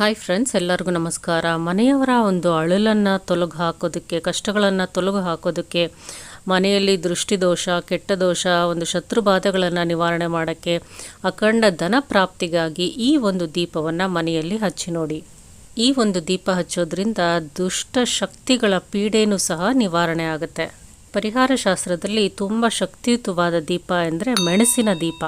Hi friends ಎಲ್ಲರಿಗೂ ನಮಸ್ಕಾರ. ಮನೆಯವರ ಒಂದು ಅಳಲನ್ನು ತೊಲಗು ಹಾಕೋದಕ್ಕೆ ಕಷ್ಟಗಳನ್ನು ತೊಲಗು ಹಾಕೋದಕ್ಕೆ ಮನೆಯಲ್ಲಿ ದೃಷ್ಟಿದೋಷ ಕೆಟ್ಟ ದೋಷ ಒಂದು ಶತ್ರು ಬಾಧೆಗಳನ್ನು ನಿವಾರಣೆ ಮಾಡೋಕ್ಕೆ ಅಖಂಡ ಧನ ಪ್ರಾಪ್ತಿಗಾಗಿ ಈ ಒಂದು ದೀಪವನ್ನು ಮನೆಯಲ್ಲಿ ಹಚ್ಚಿ ನೋಡಿ. ಈ ಒಂದು ದೀಪ ಹಚ್ಚೋದ್ರಿಂದ ದುಷ್ಟ ಶಕ್ತಿಗಳ ಪೀಡೆನೂ ಸಹ ನಿವಾರಣೆ ಆಗುತ್ತೆ. ಪರಿಹಾರ ಶಾಸ್ತ್ರದಲ್ಲಿ ತುಂಬ ಶಕ್ತಿಯುತವಾದ ದೀಪ ಎಂದರೆ ಮೆಣಸಿನ ದೀಪ.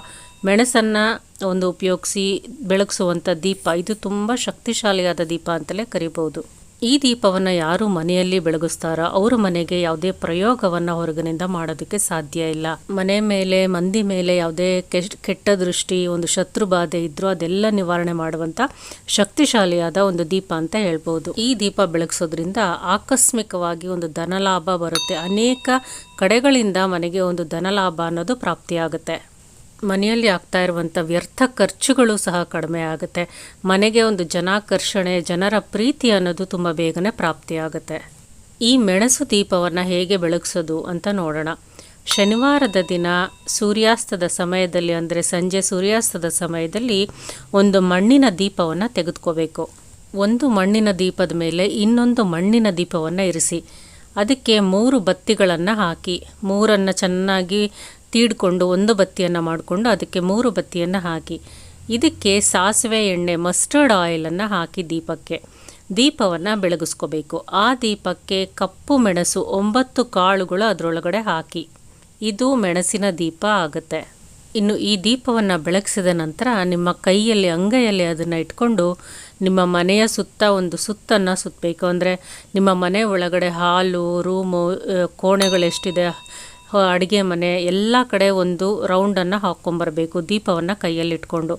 ಮೆಣಸನ್ನು ಒಂದು ಉಪಯೋಗಿಸಿ ಬೆಳಗಿಸುವಂಥ ದೀಪ. ಇದು ತುಂಬ ಶಕ್ತಿಶಾಲಿಯಾದ ದೀಪ ಅಂತಲೇ ಕರಿಬೋದು ಈ ದೀಪವನ್ನು ಯಾರು ಮನೆಯಲ್ಲಿ ಬೆಳಗಿಸ್ತಾರೋ ಅವರ ಮನೆಗೆ ಯಾವುದೇ ಪ್ರಯೋಗವನ್ನು ಹೊರಗಿನಿಂದ ಮಾಡೋದಕ್ಕೆ ಸಾಧ್ಯ ಇಲ್ಲ. ಮನೆ ಮೇಲೆ, ಮಂದಿ ಮೇಲೆ ಯಾವುದೇ ಕೆಟ್ಟ ದೃಷ್ಟಿ, ಒಂದು ಶತ್ರು ಬಾಧೆ ಇದ್ರೂ ಅದೆಲ್ಲ ನಿವಾರಣೆ ಮಾಡುವಂಥ ಶಕ್ತಿಶಾಲಿಯಾದ ಒಂದು ದೀಪ ಅಂತ ಹೇಳ್ಬೋದು ಈ ದೀಪ ಬೆಳಗಿಸೋದ್ರಿಂದ ಆಕಸ್ಮಿಕವಾಗಿ ಒಂದು ಧನಲಾಭ ಬರುತ್ತೆ. ಅನೇಕ ಕಡೆಗಳಿಂದ ಮನೆಗೆ ಒಂದು ಧನಲಾಭ ಅನ್ನೋದು ಪ್ರಾಪ್ತಿಯಾಗುತ್ತೆ. ಮನೆಯಲ್ಲಿ ಆಗ್ತಾ ಇರುವಂಥ ವ್ಯರ್ಥ ಖರ್ಚುಗಳು ಸಹ ಕಡಿಮೆ ಆಗುತ್ತೆ. ಮನೆಗೆ ಒಂದು ಜನಾಕರ್ಷಣೆ, ಜನರ ಪ್ರೀತಿ ಅನ್ನೋದು ತುಂಬ ಬೇಗನೆ ಪ್ರಾಪ್ತಿಯಾಗುತ್ತೆ. ಈ ಮೆಣಸು ದೀಪವನ್ನು ಹೇಗೆ ಬೆಳಗಿಸೋದು ಅಂತ ನೋಡೋಣ. ಶನಿವಾರದ ದಿನ ಸೂರ್ಯಾಸ್ತದ ಸಮಯದಲ್ಲಿ ಅಂದರೆ ಸಂಜೆ ಸೂರ್ಯಾಸ್ತದ ಸಮಯದಲ್ಲಿ ಒಂದು ಮಣ್ಣಿನ ದೀಪವನ್ನು ತೆಗೆದುಕೋಬೇಕು. ಒಂದು ಮಣ್ಣಿನ ದೀಪದ ಮೇಲೆ ಇನ್ನೊಂದು ಮಣ್ಣಿನ ದೀಪವನ್ನು ಇರಿಸಿ. ಅದಕ್ಕೆ ಮೂರು ಬತ್ತಿಗಳನ್ನು ಹಾಕಿ, ಮೂರನ್ನು ಚೆನ್ನಾಗಿ ತೀಡ್ಕೊಂಡು ಒಂದು ಬತ್ತಿಯನ್ನು ಮಾಡಿಕೊಂಡು ಅದಕ್ಕೆ ಮೂರು ಬತ್ತಿಯನ್ನು ಹಾಕಿ. ಇದಕ್ಕೆ ಸಾಸಿವೆ ಎಣ್ಣೆ ಮಸ್ಟರ್ಡ್ ಆಯಿಲನ್ನು ಹಾಕಿ ದೀಪಕ್ಕೆ. ದೀಪವನ್ನು ಬೆಳಗಿಸ್ಕೋಬೇಕು. ಆ ದೀಪಕ್ಕೆ ಕಪ್ಪು ಮೆಣಸು ಒಂಬತ್ತು ಕಾಳುಗಳು ಅದರೊಳಗಡೆ ಹಾಕಿ. ಇದು ಮೆಣಸಿನ ದೀಪ ಆಗುತ್ತೆ. ಇನ್ನು ಈ ದೀಪವನ್ನು ಬೆಳಗಿಸಿದ ನಂತರ ನಿಮ್ಮ ಕೈಯಲ್ಲಿ, ಅಂಗೈಯಲ್ಲಿ ಅದನ್ನು ಇಟ್ಕೊಂಡು ನಿಮ್ಮ ಮನೆಯ ಸುತ್ತ ಒಂದು ಸುತ್ತನ್ನು ಸುತ್ತಬೇಕು ಅಂದರೆ ನಿಮ್ಮ ಮನೆ ಒಳಗಡೆ ಹಾಲು, ರೂಮು ಕೋಣೆಗಳೆಷ್ಟಿದೆ ಅಡುಗೆ ಮನೆ ಎಲ್ಲ ಕಡೆ ಒಂದು ರೌಂಡನ್ನು ಹಾಕ್ಕೊಂಬರಬೇಕು ದೀಪವನ್ನು ಕೈಯಲ್ಲಿಟ್ಕೊಂಡು.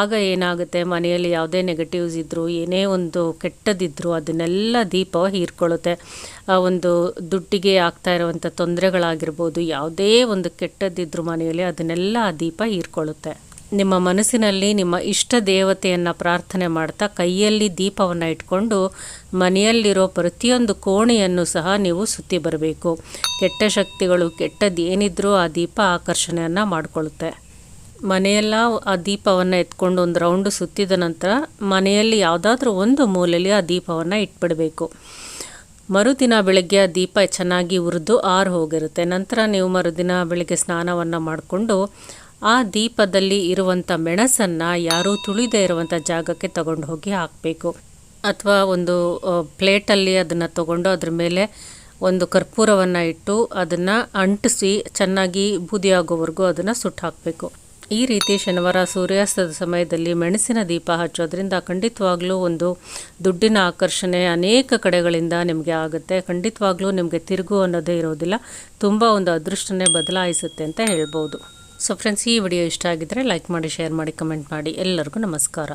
ಆಗ ಏನಾಗುತ್ತೆ, ಮನೆಯಲ್ಲಿ ಯಾವುದೇ ನೆಗೆಟಿವ್ಸ್ ಇದ್ದರೂ ಏನೇ ಒಂದು ಕೆಟ್ಟದಿದ್ದರೂ ಅದನ್ನೆಲ್ಲ ದೀಪ ಹೀರ್ಕೊಳ್ಳುತ್ತೆ. ಒಂದು ದುಡ್ಡಿಗೆ ಆಗ್ತಾ ಇರುವಂಥ ತೊಂದರೆಗಳಾಗಿರ್ಬೋದು, ಯಾವುದೇ ಒಂದು ಕೆಟ್ಟದಿದ್ದರೂ ಮನೆಯಲ್ಲಿ ಅದನ್ನೆಲ್ಲ ಆ ದೀಪ ಹೀರ್ಕೊಳ್ಳುತ್ತೆ. ನಿಮ್ಮ ಮನಸ್ಸಿನಲ್ಲಿ ನಿಮ್ಮ ಇಷ್ಟ ದೇವತೆಯನ್ನು ಪ್ರಾರ್ಥನೆ ಮಾಡ್ತಾ ಕೈಯಲ್ಲಿ ದೀಪವನ್ನು ಇಟ್ಕೊಂಡು ಮನೆಯಲ್ಲಿರೋ ಪ್ರತಿಯೊಂದು ಕೋಣೆಯನ್ನು ಸಹ ನೀವು ಸುತ್ತಿ ಬರಬೇಕು. ಕೆಟ್ಟ ಶಕ್ತಿಗಳು ಕೆಟ್ಟದ್ದು ಏನಿದ್ರೂ ಆ ದೀಪ ಆಕರ್ಷಣೆಯನ್ನು ಮಾಡಿಕೊಳ್ಳುತ್ತೆ. ಮನೆಯೆಲ್ಲ ಆ ದೀಪವನ್ನು ಎತ್ಕೊಂಡು ಒಂದು ರೌಂಡು ಸುತ್ತಿದ ನಂತರ ಮನೆಯಲ್ಲಿ ಯಾವುದಾದ್ರೂ ಒಂದು ಮೂಲೆಯಲ್ಲಿ ಆ ದೀಪವನ್ನು ಇಟ್ಬಿಡಬೇಕು. ಮರುದಿನ ಬೆಳಗ್ಗೆ ಆ ದೀಪ ಚೆನ್ನಾಗಿ ಉರಿದು ಆರು ಹೋಗಿರುತ್ತೆ. ನಂತರ ನೀವು ಮರುದಿನ ಬೆಳಗ್ಗೆ ಸ್ನಾನವನ್ನು ಮಾಡಿಕೊಂಡು ಆ ದೀಪದಲ್ಲಿ ಇರುವಂಥ ಮೆಣಸನ್ನು ಯಾರೂ ತುಳಿದೇ ಇರುವಂಥ ಜಾಗಕ್ಕೆ ತಗೊಂಡು ಹೋಗಿ ಹಾಕಬೇಕು. ಅಥವಾ ಒಂದು ಪ್ಲೇಟಲ್ಲಿ ಅದನ್ನು ತಗೊಂಡು ಅದ್ರ ಮೇಲೆ ಒಂದು ಕರ್ಪೂರವನ್ನು ಇಟ್ಟು ಅದನ್ನು ಅಂಟಿಸಿ ಚೆನ್ನಾಗಿ ಬೂದಿ ಆಗೋವರೆಗೂ ಅದನ್ನು ಸುಟ್ಟು ಹಾಕಬೇಕು. ಈ ರೀತಿ ಶನಿವಾರ ಸೂರ್ಯಾಸ್ತದ ಸಮಯದಲ್ಲಿ ಮೆಣಸಿನ ದೀಪ ಹಚ್ಚೋದ್ರಿಂದ ಖಂಡಿತವಾಗ್ಲೂ ಒಂದು ದುಡ್ಡಿನ ಆಕರ್ಷಣೆ ಅನೇಕ ಕಡೆಗಳಿಂದ ನಿಮಗೆ ಆಗುತ್ತೆ. ಖಂಡಿತವಾಗ್ಲೂ ನಿಮಗೆ ತಿರುಗು ಅನ್ನೋದೇ ಇರೋದಿಲ್ಲ. ತುಂಬ ಒಂದು ಅದೃಷ್ಟನೇ ಬದಲಾಯಿಸುತ್ತೆ ಅಂತ ಹೇಳ್ಬೋದು. ಸೊ ಫ್ರೆಂಡ್ಸ್ ಈ ವಿಡಿಯೋ ಇಷ್ಟ ಆಗಿದ್ದರೆ ಲೈಕ್ ಮಾಡಿ ಶೇರ್ ಮಾಡಿ ಕಮೆಂಟ್ ಮಾಡಿ. ಎಲ್ಲರಿಗೂ ನಮಸ್ಕಾರ.